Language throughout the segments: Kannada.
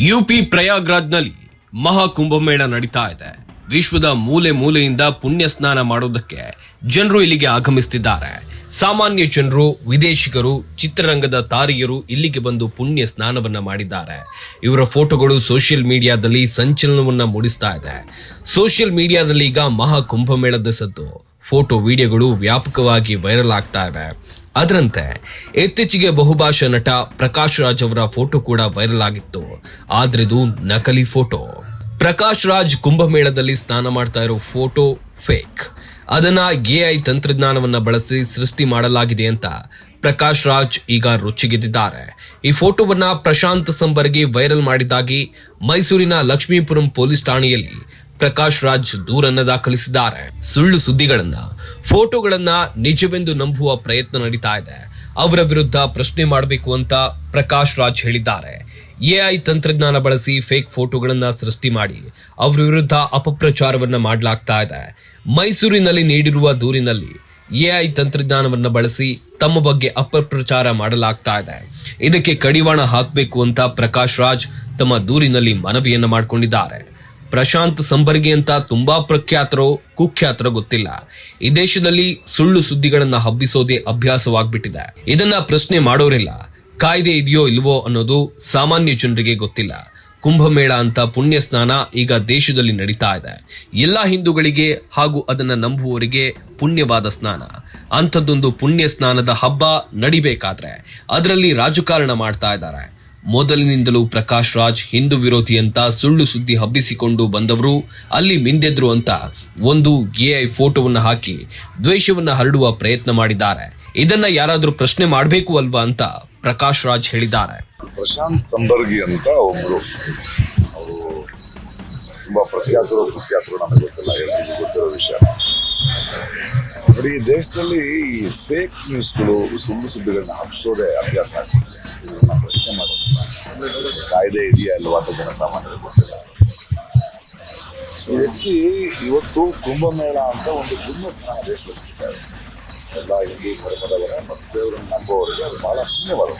ಯುಪಿ ಪ್ರಯಾಗ್ರಾಜ್ನಲ್ಲಿ ಮಹಾ ಕುಂಭಮೇಳ ನಡೀತಾ ಇದೆ. ವಿಶ್ವದ ಮೂಲೆ ಮೂಲೆಯಿಂದ ಪುಣ್ಯ ಸ್ನಾನ ಮಾಡೋದಕ್ಕೆ ಜನರು ಇಲ್ಲಿಗೆ ಆಗಮಿಸುತ್ತಿದ್ದಾರೆ ಸಾಮಾನ್ಯ ಜನರು, ವಿದೇಶಿಗರು, ಚಿತ್ರರಂಗದ ತಾರಿಯರು ಇಲ್ಲಿಗೆ ಬಂದು ಪುಣ್ಯ ಸ್ನಾನವನ್ನ ಮಾಡಿದ್ದಾರೆ. ಇವರ ಫೋಟೋಗಳು ಸೋಷಿಯಲ್ ಮೀಡಿಯಾದಲ್ಲಿ ಸಂಚಲನವನ್ನ ಮೂಡಿಸ್ತಾ ಇದೆ. ಸೋಷಿಯಲ್ ಮೀಡಿಯಾದಲ್ಲಿ ಈಗ ಮಹಾ ಕುಂಭಮೇಳದ ಸದ್ದು. ಫೋಟೋ ವಿಡಿಯೋಗಳು ವ್ಯಾಪಕವಾಗಿ ವೈರಲ್ ಆಗ್ತಾ ಇವೆ ಅದರಂತೆ, ಇತ್ತೀಚೆಗೆ ಬಹುಭಾಷಾ ನಟ ಪ್ರಕಾಶ್ ರಾಜ್ ಅವರ ಫೋಟೋ ಕೂಡ ವೈರಲ್ ಆಗಿತ್ತು. ಆದ್ರೆ ಇದು ನಕಲಿ ಫೋಟೋ. ಪ್ರಕಾಶ್ ರಾಜ್ ಕುಂಭಮೇಳದಲ್ಲಿ ಸ್ನಾನ ಮಾಡ್ತಾ ಇರೋ ಫೋಟೋ ಫೇಕ್. ಅದನ್ನ ಎಐ ತಂತ್ರಜ್ಞಾನವನ್ನ ಬಳಸಿ ಸೃಷ್ಟಿ ಮಾಡಲಾಗಿದೆ ಅಂತ ಪ್ರಕಾಶ್ ರಾಜ್ ಈಗ ರುಚಿಗೆದ್ದಿದ್ದಾರೆ. ಈ ಫೋಟೋವನ್ನ ಪ್ರಶಾಂತ್ ಸಂಬರ್ಗಿ ವೈರಲ್ ಮಾಡಿದ್ದಾಗಿ ಮೈಸೂರಿನ ಲಕ್ಷ್ಮೀಪುರಂ ಪೊಲೀಸ್ ಠಾಣೆಯಲ್ಲಿ ಪ್ರಕಾಶ್ ರಾಜ್ ದೂರನ್ನ ದಾಖಲಿಸಿದ್ದಾರೆ. ಸುಳ್ಳು ಸುದ್ದಿಗಳನ್ನ, ಫೋಟೋಗಳನ್ನ ನಿಜವೆಂದು ನಂಬುವ ಪ್ರಯತ್ನ ನಡೀತಾ ಇದೆ. ಅವರ ವಿರುದ್ಧ ಪ್ರಶ್ನೆ ಮಾಡಬೇಕು ಅಂತ ಪ್ರಕಾಶ್ ರಾಜ್ ಹೇಳಿದ್ದಾರೆ. ಎಐ ತಂತ್ರಜ್ಞಾನ ಬಳಸಿ ಫೇಕ್ ಫೋಟೋಗಳನ್ನ ಸೃಷ್ಟಿ ಮಾಡಿ ಅವರ ವಿರುದ್ಧ ಅಪಪ್ರಚಾರವನ್ನ ಮಾಡಲಾಗ್ತಾ ಇದೆ. ಮೈಸೂರಿನಲ್ಲಿ ನೀಡಿರುವ ದೂರಿನಲ್ಲಿ ಎಐ ತಂತ್ರಜ್ಞಾನವನ್ನ ಬಳಸಿ ತಮ್ಮ ಬಗ್ಗೆ ಅಪಪ್ರಚಾರ ಮಾಡಲಾಗ್ತಾ ಇದೆ. ಇದಕ್ಕೆ ಕಡಿವಾಣ ಹಾಕಬೇಕು ಅಂತ ಪ್ರಕಾಶ್ ರಾಜ್ ತಮ್ಮ ದೂರಿನಲ್ಲಿ ಮನವಿಯನ್ನ ಮಾಡಿಕೊಂಡಿದ್ದಾರೆ. ಪ್ರಶಾಂತ್ ಸಂಬರ್ಗಿ ಅಂತ ತುಂಬಾ ಪ್ರಖ್ಯಾತರೋ, ಕುಖ್ಯಾತರೋ ಗೊತ್ತಿಲ್ಲ. ಈ ದೇಶದಲ್ಲಿ ಸುಳ್ಳು ಸುದ್ದಿಗಳನ್ನ ಹಬ್ಬಿಸೋದೇ ಅಭ್ಯಾಸವಾಗ್ಬಿಟ್ಟಿದೆ. ಇದನ್ನ ಪ್ರಶ್ನೆ ಮಾಡೋರಿಲ್ಲ. ಕಾಯ್ದೆ ಇದೆಯೋ ಇಲ್ವೋ ಅನ್ನೋದು ಸಾಮಾನ್ಯ ಜನರಿಗೆ ಗೊತ್ತಿಲ್ಲ. ಕುಂಭಮೇಳ ಅಂತ ಪುಣ್ಯ ಸ್ನಾನ ಈಗ ದೇಶದಲ್ಲಿ ನಡೀತಾ ಇದೆ. ಎಲ್ಲಾ ಹಿಂದೂಗಳಿಗೆ ಹಾಗೂ ಅದನ್ನ ನಂಬುವವರಿಗೆ ಪುಣ್ಯವಾದ ಸ್ನಾನ. ಅಂಥದ್ದೊಂದು ಪುಣ್ಯ ಸ್ನಾನದ ಹಬ್ಬ ನಡಿಬೇಕಾದ್ರೆ, ಅದರಲ್ಲಿ ರಾಜಕಾರಣ ಮಾಡ್ತಾ ಇದ್ದಾರೆ. ಮೊದಲಿನಿಂದಲೂ ಪ್ರಕಾಶ್ ರಾಜ್ ಹಿಂದೂ ವಿರೋಧಿ ಅಂತ ಸುಳ್ಳು ಸುದ್ದಿ ಹಬ್ಬಿಸಿಕೊಂಡು ಬಂದವರು ಅಲ್ಲಿ ಮಿಂದೆದ್ರು ಅಂತ ಒಂದು ಎಐ ಫೋಟೋವನ್ನ ಹಾಕಿ ದ್ವೇಷವನ್ನ ಹರಡುವ ಪ್ರಯತ್ನ ಮಾಡಿದ್ದಾರೆ. ಇದನ್ನ ಯಾರಾದರೂ ಪ್ರಶ್ನೆ ಮಾಡಬೇಕು ಅಲ್ವಾ ಅಂತ ಪ್ರಕಾಶ್ ರಾಜ್ ಹೇಳಿದ್ದಾರೆ. ಪ್ರಶಾಂತ್ ಸಂಬರ್ಗಿ ಅಂತ ಒಬ್ರು. ಅವರು ತುಂಬಾ ಪ್ರಖ್ಯಾತರು, ಕುಖ್ಯಾತರು ನನಗೆ ಗೊತ್ತಿಲ್ಲ ಎಲ್ಲರಿಗೂ ಗೊತ್ತಿರೋ ವಿಷಯ. ನೋಡಿ ದೇಶದಲ್ಲಿ ಈ ಫೇಕ್ ನ್ಯೂಸ್ಗಳು ಸುಳ್ಳು ಸುದ್ದಿಗಳನ್ನ ಹಬ್ಬಿಸೋದೇ ಅಭ್ಯಾಸ ಆಗ್ತದೆ. ಇದನ್ನ ಪ್ರಶ್ನೆ ಮಾಡೋದಿಲ್ಲ ಕಾಯ್ದೆ ಇದೆಯಾ ಅಲ್ವಾ ಅಂತ ಜನಸಾಮಾನ್ಯರಿಗೆ ಗೊತ್ತಿಲ್ಲ. ಈ ವ್ಯಕ್ತಿ ಇವತ್ತು ಕುಂಭಮೇಳ ಅಂತ ಒಂದು ಪುಣ್ಯ ಸ್ನಾನ ದೇಶದಲ್ಲಿ. ಎಲ್ಲ ಹಿಂದೂ ಧರ್ಮದವರ ಮತ್ತು ದೇವರನ್ನು ನಂಬುವವರಿಗೆ ಅದು ಬಹಳ ಪುಣ್ಯವಾದ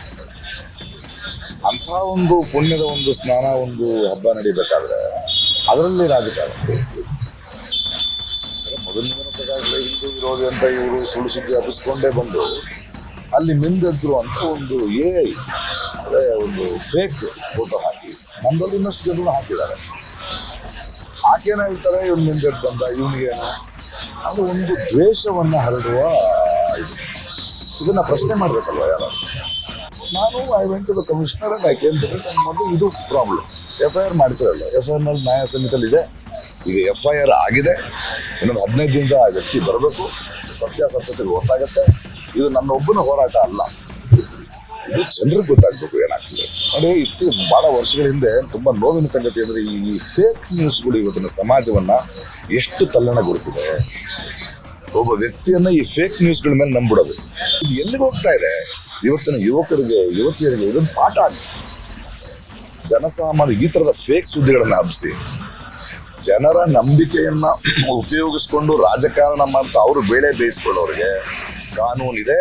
ಅಂಥ ಒಂದು ಪುಣ್ಯದ ಒಂದು ಸ್ನಾನ, ಒಂದು ಹಬ್ಬ ನಡೀಬೇಕಾದ್ರೆ ಅದರಲ್ಲಿ ರಾಜಕಾರಣ. ಮೊದಲಿನ ಪ್ರಕಾರದಲ್ಲಿ ಹಿಂದೂ ವಿರೋಧಿ ಅಂತ ಇವರು ಸುಳ್ಳು ಸುದ್ದಿ ಹಬ್ಬಿಸ್ಕೊಂಡೇ ಬಂದು ಅಲ್ಲಿ ಮಿಂದೆದ್ರು ಅಂತ ಒಂದು ಎ ಒಂದು ಫೇಕ್ ಫೋಟೋ ಹಾಕಿ. ನಮ್ಮಲ್ಲಿ ಇನ್ನಷ್ಟು ಜನರು ಹಾಕಿದ್ದಾರೆ. ಆಕೆನ ಹೇಳ್ತಾರೆ ಇವ್ನು ಮುಂದೆ ಬಂದ, ಇವನಿಗೇನು? ಅದು ಒಂದು ದ್ವೇಷವನ್ನ ಹರಡುವ ಇದು. ಇದನ್ನು ಪ್ರಶ್ನೆ ಮಾಡಬೇಕಲ್ವ ಯಾರು? ನಾನು I went to the commissioner and I came to this and ಇದು ಪ್ರಾಬ್ಲಮ್ ಎಫ್ ಐ ಆರ್ ಮಾಡ್ತಿರಲ್ಲ ಎಫ್ ಐ ಆರ್ನಲ್ಲಿ ನ್ಯಾಯ ಸಮಿತಿಯಲ್ಲಿದೆ ಈಗ ಎಫ್ ಐ ಆರ್ ಆಗಿದೆ. ಇನ್ನೊಂದು ಹದಿನೈದು ದಿನದ ಆ ವ್ಯಕ್ತಿ ಬರಬೇಕು. ಸತ್ಯಾಸತ್ಯತೆಗೆ ಗೊತ್ತಾಗುತ್ತೆ ಇದು ನನ್ನ ಒಬ್ಬನ ಹೋರಾಟ ಅಲ್ಲ. ಜನರಿಗೆ ಗೊತ್ತಾಗ್ಬೇಕು ಏನಾಗ್ತದೆ. ನೋಡಿ, ಇತ್ತು ಬಹಳ ವರ್ಷಗಳ ಹಿಂದೆ ತುಂಬಾ ನೋವಿನ ಸಂಗತಿ ಅಂದ್ರೆ ಈ ಫೇಕ್ ನ್ಯೂಸ್ಗಳು ಇವತ್ತಿನ ಸಮಾಜವನ್ನ ಎಷ್ಟು ತಲ್ಲಣಗೊಳಿಸಿದೆ. ಒಬ್ಬ ವ್ಯಕ್ತಿಯನ್ನ ಈ ಫೇಕ್ ನ್ಯೂಸ್ಗಳ ಮೇಲೆ ನಂಬಿಡೋದು. ಇದು ಎಲ್ಲಿಗೆ ಹೋಗ್ತಾ ಇದೆ? ಇವತ್ತಿನ ಯುವಕರಿಗೆ, ಯುವತಿಯರಿಗೆ ಇದೊಂದು ಪಾಠ ಆಗಿದೆ ಜನಸಾಮಾನ್ಯ ಈ ತರದ ಫೇಕ್ ಸುದ್ದಿಗಳನ್ನ ಹಬ್ಬಿಸಿ ಜನರ ನಂಬಿಕೆಯನ್ನ ಉಪಯೋಗಿಸ್ಕೊಂಡು ರಾಜಕಾರಣ ಮಾಡ್ತಾ ಅವರು ಬೇಳೆ ಬೇಯಿಸ್ಕೊಳ್ಳೋರಿಗೆ ಕಾನೂನಿದೆ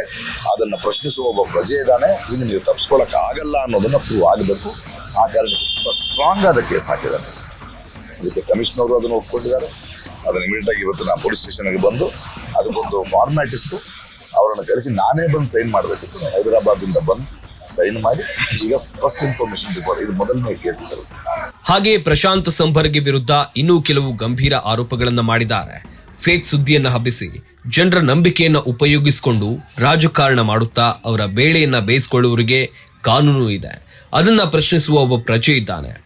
ಅದನ್ನ ಪ್ರಶ್ನಿಸುವ ಒಬ್ಬ ಪ್ರಜೆ ಇದ್ದಾನೆ. ಇನ್ನು ನೀವು ತಪ್ಪಿಸ್ಕೊಳಕ್ ಆಗಲ್ಲ ಅನ್ನೋದನ್ನ ಪ್ರೂವ್ ಆಗಬೇಕು. ಆ ಕಾರಣಕ್ಕೆ ಸ್ಟ್ರಾಂಗ್ ಆದ ಕೇಸ್ ಹಾಕಿದ್ದಾರೆ. ಅದಕ್ಕೆ ಅವರು ಅದನ್ನು ಒಪ್ಕೊಂಡಿದ್ದಾರೆ. ಅದನ್ನ ಇಮಿಡಿಯೇಟ್ ಆಗಿ ಇವತ್ತು ನಾನು ಪೊಲೀಸ್ ಸ್ಟೇಷನ್ಗೆ ಬಂದು ಅದಕ್ಕೊಂದು ಫಾರ್ಮ್ಯಾಟ್ ಇತ್ತು. ಅವರನ್ನು ಕರೆಸಿ ನಾನೇ ಬಂದು ಸೈನ್ ಮಾಡಬೇಕಿತ್ತು. ಹೈದರಾಬಾದಿಂದ ಬಂದು ಸೈನ್ ಮಾಡಿ ಈಗ ಫಸ್ಟ್ ಇನ್ಫಾರ್ಮೇಶನ್ ರಿಪೋರ್ಟ್ ಇದು ಮೊದಲನೇ ಕೇಸ್ ಹಾಗೆ ಪ್ರಶಾಂತ್ ಸಂಭರ್ಗೆ ವಿರುದ್ಧ ಇನ್ನೂ ಕೆಲವು ಗಂಭೀರ ಆರೋಪಗಳನ್ನು ಮಾಡಿದ್ದಾರೆ. ಫೇಕ್ ಸುದ್ದಿಯನ್ನ ಹಬ್ಬಿಸಿ ಜನರ ನಂಬಿಕೆಯನ್ನ ಉಪಯೋಗಿಸಿಕೊಂಡು ರಾಜಕಾರಣ ಮಾಡುತ್ತಾ ಅವರ ಬೇಳೆಯನ್ನ ಬೇಯಿಸಿಕೊಳ್ಳುವವರಿಗೆ ಕಾನೂನು ಇದೆ. ಅದನ್ನ ಪ್ರಶ್ನಿಸುವ ಒಬ್ಬ ಪ್ರಜೆ ಇದ್ದಾನೆ.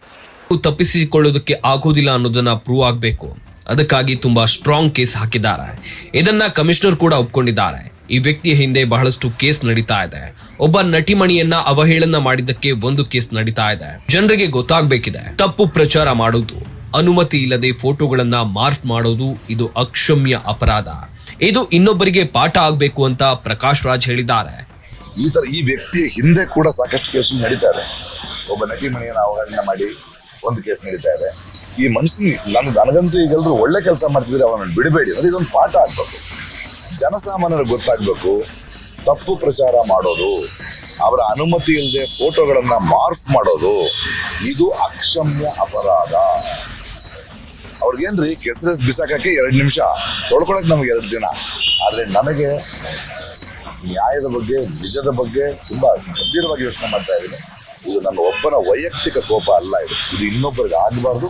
ತಪ್ಪಿಸಿಕೊಳ್ಳೋದಕ್ಕೆ ಆಗೋದಿಲ್ಲ ಅನ್ನೋದನ್ನ ಪ್ರೂವ್ ಆಗಬೇಕು. ಅದಕ್ಕಾಗಿ ತುಂಬಾ ಸ್ಟ್ರಾಂಗ್ ಕೇಸ್ ಹಾಕಿದ್ದಾರೆ. ಇದನ್ನ ಕಮಿಷನರ್ ಕೂಡ ಒಪ್ಕೊಂಡಿದ್ದಾರೆ. ಈ ವ್ಯಕ್ತಿಯ ಹಿಂದೆ ಬಹಳಷ್ಟು ಕೇಸ್ ನಡೀತಾ ಇದೆ. ಒಬ್ಬ ನಟಿಮಣಿಯನ್ನ ಅವಹೇಳನ ಮಾಡಿದ್ದಕ್ಕೆ ಒಂದು ಕೇಸ್ ನಡೀತಾ ಇದೆ. ಜನರಿಗೆ ಗೊತ್ತಾಗ್ಬೇಕಿದೆ. ತಪ್ಪು ಪ್ರಚಾರ ಮಾಡೋದು, ಅನುಮತಿ ಇಲ್ಲದೆ ಫೋಟೋಗಳನ್ನ ಮಾರ್ಫ್ ಮಾಡೋದು ಇದು ಅಕ್ಷಮ್ಯ ಅಪರಾಧ. ಇದು ಇನ್ನೊಬ್ಬರಿಗೆ ಪಾಠ ಆಗ್ಬೇಕು ಅಂತ ಪ್ರಕಾಶ್ ರಾಜ್ ಹೇಳಿದ್ದಾರೆ. ಈ ತರ ಈ ವ್ಯಕ್ತಿಯ ಹಿಂದೆ ಕೂಡ ಸಾಕಷ್ಟು ಕೇಸ್ ನಡೀತಾ ಇದೆ. ಒಬ್ಬ ನಟಿಮಣಿಯನ್ನ ಅವಹೇಳನ ಮಾಡಿ ಒಂದು ಕೇಸ್ ನಡೀತಾ ಇದೆ. ಈ ಮನುಷ್ಯನ ನನಗಂತೂ ಈಗೆಲ್ಲರೂ ಒಳ್ಳೆ ಕೆಲಸ ಮಾಡ್ತಿದ್ರೆ ಅವನನ್ನು ಬಿಡಬೇಡಿ. ಅಂದ್ರೆ ಇದೊಂದು ಪಾಠ ಆಗ್ಬೇಕು. ಜನಸಾಮಾನ್ಯರಿಗೆ ಗೊತ್ತಾಗ್ಬೇಕು, ತಪ್ಪು ಪ್ರಚಾರ ಮಾಡೋದು, ಅವರ ಅನುಮತಿ ಇಲ್ಲದೆ ಫೋಟೋಗಳನ್ನು ಮಾರ್ಫ್ ಮಾಡೋದು, ಇದು ಅಕ್ಷಮ್ಯ ಅಪರಾಧ. ಅವ್ರಿಗೇನ್ರಿ, ಕೆಸರಸ್ ಬಿಸಾಕಕ್ಕೆ ಎರಡು ನಿಮಿಷ ತೊಳ್ಕೊಳಕ್ ನಮ್ಗೆ ಎರಡು ದಿನ. ಆದರೆ ನನಗೆ ನ್ಯಾಯದ ಬಗ್ಗೆ, ನಿಜದ ಬಗ್ಗೆ ತುಂಬಾ ಗಂಭೀರವಾಗಿ ಯೋಚನೆ ಮಾಡ್ತಾ ಇದ್ದೀನಿ. ಇದು ನನ್ನ ಒಬ್ಬನ ವೈಯಕ್ತಿಕ ಕೋಪ ಅಲ್ಲ ಇದು. ಇದು ಇನ್ನೊಬ್ಬರಿಗೆ ಆಗಬಾರ್ದು.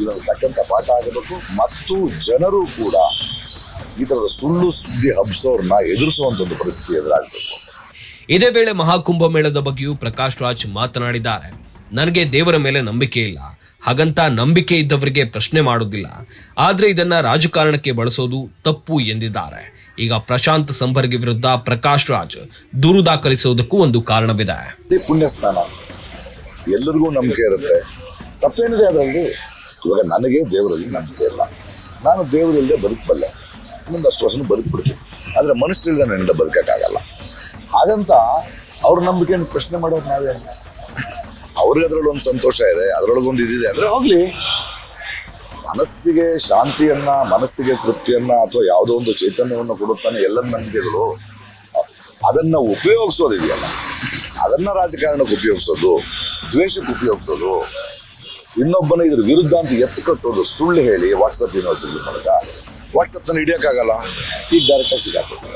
ಇದನ್ನು ತಕ್ಕಂಥ ಪಾಠ ಆಗಬೇಕು. ಮತ್ತು ಜನರು ಕೂಡ ಈ ತರದ ಸುಳ್ಳು ಸುದ್ದಿ ಹಬ್ಸೋರ್ನ ಎದುರಿಸುವಂತ ಒಂದು ಪರಿಸ್ಥಿತಿ ಎದುರಾಗಬೇಕು. ಇದೇ ವೇಳೆ ಮಹಾಕುಂಭ ಮೇಳದ ಬಗ್ಗೆಯೂ ಪ್ರಕಾಶ್ ರಾಜ್ ಮಾತನಾಡಿದ್ದಾರೆ. ನನಗೆ ದೇವರ ಮೇಲೆ ನಂಬಿಕೆ ಇಲ್ಲ. ಹಾಗಂತ ನಂಬಿಕೆ ಇದ್ದವರಿಗೆ ಪ್ರಶ್ನೆ ಮಾಡುವುದಿಲ್ಲ. ಆದ್ರೆ ಇದನ್ನ ರಾಜಕಾರಣಕ್ಕೆ ಬಳಸೋದು ತಪ್ಪು ಎಂದಿದ್ದಾರೆ. ಈಗ ಪ್ರಶಾಂತ್ ಸಂಬರ್ಗಿ ವಿರುದ್ಧ ಪ್ರಕಾಶ್ ರಾಜ್ ದೂರು ದಾಖಲಿಸುವುದಕ್ಕೂ ಒಂದು ಕಾರಣವಿದೆ. ಪುಣ್ಯಸ್ಥಾನ ಪುಣ್ಯ ಸ್ನಾನ ಎಲ್ಲರಿಗೂ ನಂಬಿಕೆ ಇರುತ್ತೆ. ತಪ್ಪೇನಿದೆ ಅದರಲ್ಲಿ? ಇವಾಗ ನನಗೆ ದೇವರಲ್ಲಿ ನಂಬಿಕೆ ಇಲ್ಲ. ನಾನು ದೇವರಲ್ಲೇ ಬದುಕಬಲ್ಲೆ. ಇನ್ನೊಂದಷ್ಟು ವರ್ಷನು ಬದುಕ್ಬಿಡ್ತೀವಿ. ಆದರೆ ಮನುಷ್ಯರಿಂದ ನನ್ನಿಂದ ಬದುಕಕ್ಕಾಗಲ್ಲ. ಹಾಗಂತ ಅವ್ರ ನಂಬಿಕೆಯನ್ನು ಪ್ರಶ್ನೆ ಮಾಡೋದು ನಾವೇ. ಅವ್ರಿಗೆ ಅದರೊಳಗೆ ಒಂದು ಸಂತೋಷ ಇದೆ ಅದರೊಳಗೊಂದು ಇದಿದೆ ಅಂದ್ರೆ ಹೋಗ್ಲಿ. ಮನಸ್ಸಿಗೆ ಶಾಂತಿಯನ್ನ, ಮನಸ್ಸಿಗೆ ತೃಪ್ತಿಯನ್ನ ಅಥವಾ ಯಾವುದೋ ಒಂದು ಚೈತನ್ಯವನ್ನು ಕೊಡುತ್ತಾನೆ ಎಲ್ಲ ನಂಬಿಕೆಗಳು, ಅದನ್ನ ಉಪಯೋಗಿಸೋದಿದೆಯಲ್ಲ. ಅದನ್ನ ರಾಜಕಾರಣಕ್ಕೆ ಉಪಯೋಗಿಸೋದು, ದ್ವೇಷಕ್ಕೆ ಉಪಯೋಗಿಸೋದು, ಇನ್ನೊಬ್ಬನ ಇದ್ರ ವಿರುದ್ಧ ಅಂತ ಎತ್ತು ಸುಳ್ಳು ಹೇಳಿ ವಾಟ್ಸಪ್ ಯೂನಿವರ್ಸಿಟಿ ಮೂಲಕ. ವಾಟ್ಸಪ್ನಲ್ಲಿ ಹಿಡಿಯೋಕ್ಕಾಗಲ್ಲ. ಈಗ ಡೈರೆಕ್ಟಾಗಿ ಸಿಗಾಕ್ಬಿಡ್ತಾರೆ